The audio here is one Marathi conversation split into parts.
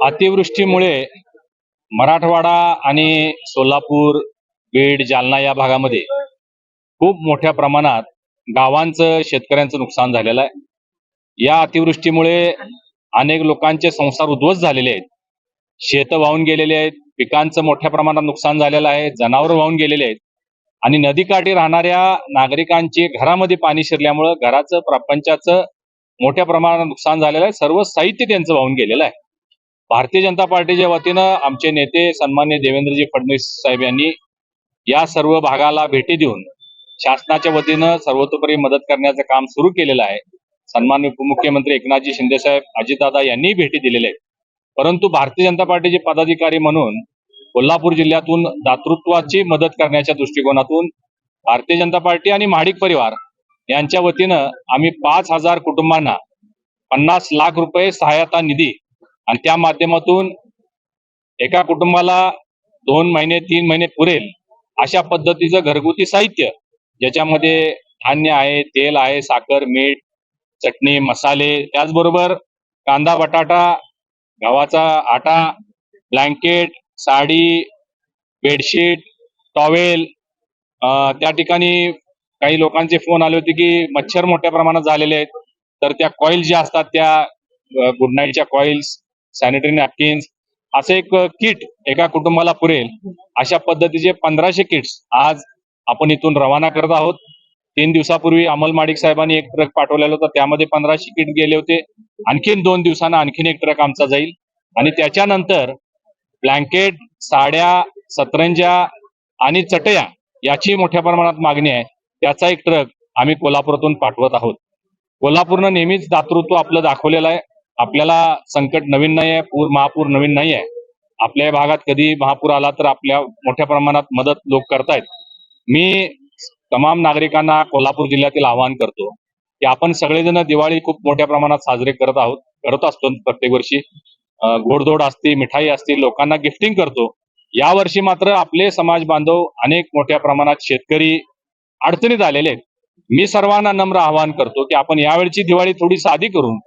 अतिवृष्टीमुळे मराठवाडा आणि सोलापूर बीड जालना या भागामध्ये खूप मोठ्या प्रमाणात गावांचं शेतकऱ्यांचं नुकसान झालेलं आहे. या अतिवृष्टीमुळे अनेक लोकांचे संसार उद्ध्वस्त झालेले आहेत. शेत वाहून गेलेले आहेत पिकांचं मोठ्या प्रमाणात नुकसान झालेलं आहे जनावर वाहून गेलेले आहेत. आणि नदीकाठी राहणाऱ्या नागरिकांची घरामध्ये पाणी शिरल्यामुळं घराचं प्रपंचाचं मोठ्या प्रमाणात नुकसान झालेलं आहे. सर्व साहित्य त्यांचं वाहून गेलेलं आहे. भारतीय जनता पार्टीच्या वतीनं आमचे नेते सन्मान्य देवेंद्रजी फडणवीस साहेब यांनी या सर्व भागाला भेटी देऊन शासनाच्या वतीनं सर्वतोपरी मदत करण्याचं काम सुरू केलेलं आहे. सन्मान्य उपमुख्यमंत्री एकनाथजी शिंदे साहेब अजितदादा यांनी भेटी दिलेल्या आहेत. परंतु भारतीय जनता पार्टीचे पदाधिकारी म्हणून कोल्हापूर जिल्ह्यातून दातृत्वाची मदत करण्याच्या दृष्टिकोनातून भारतीय जनता पार्टी आणि महाडिक परिवार यांच्या वतीनं आम्ही पाच हजार कुटुंबांना पन्नास लाख रुपये सहायता निधी आणि त्या माध्यमातून एका कुटुंबाला दोन महिने तीन महिने पुरेल अशा पद्धतीचं घरगुती साहित्य ज्याच्यामध्ये धान्य आहे तेल आहे साखर मीठ चटणी मसाले त्याचबरोबर कांदा बटाटा गव्हाचा आटा ब्लँकेट साडी बेडशीट टॉवेल त्या ठिकाणी काही लोकांचे फोन आले होते की मच्छर मोठ्या प्रमाणात झालेले आहेत. तर त्या कॉईल ज्या असतात त्या गुड नाईटच्या कॉईल्स सॅनिटरी नॅपकिन्स असे एक किट एका कुटुंबाला पुरेल. अशा पद्धतीचे पंधराशे किट्स आज आपण इथून रवाना करत आहोत. तीन दिवसापूर्वी अमल माडिक साहेबांनी एक ट्रक पाठवलेला होता. त्यामध्ये पंधराशे किट गेले होते. आणखीन दोन दिवसांना आणखीन एक ट्रक आमचा जाईल. आणि त्याच्यानंतर ब्लँकेट साड्या सतरंजा आणि चटया याची मोठ्या प्रमाणात मागणी आहे. त्याचा एक ट्रक आम्ही कोल्हापुरातून पाठवत आहोत. कोल्हापूरनं नेहमीच दातृत्व आपलं दाखवलेलं आहे. आपल्याला संकट नवीन नाही आहे पूर महापूर नवीन नाही आहे आपल्या भागात कधी महापूर आला तर आपल्या मोठ्या प्रमाणात मदत लोक करतायत. मी तमाम नागरिकांना कोल्हापूर जिल्ह्यातील आवाहन करतो की आपण सगळेजण दिवाळी खूप मोठ्या प्रमाणात साजरे करत आहोत करत असतो प्रत्येक वर्षी. घोडधोड गोडधोड असते मिठाई असते लोकांना गिफ्टिंग करतो. या वर्षी मात्र आपले समाज बांधव अनेक मोठ्या प्रमाणात शेतकरी अडचणीत आलेले आहेत. मी सर्वांना नम्र आवाहन करतो की आपण यावेळची दिवाळी थोडी साधी करून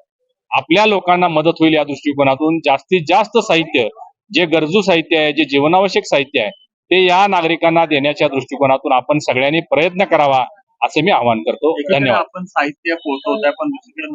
आपल्या लोकांना मदत होईल या दृष्टिकोनातून. जास्तीत जास्त साहित्य जे गरजू साहित्य आहे जे जीवनावश्यक साहित्य आहे ते या नागरिकांना देण्याच्या दृष्टिकोनातून आपण सगळ्यांनी प्रयत्न करावा असं मी आवाहन करतो. धन्यवाद. आपण साहित्य पोहोचवत आहे पण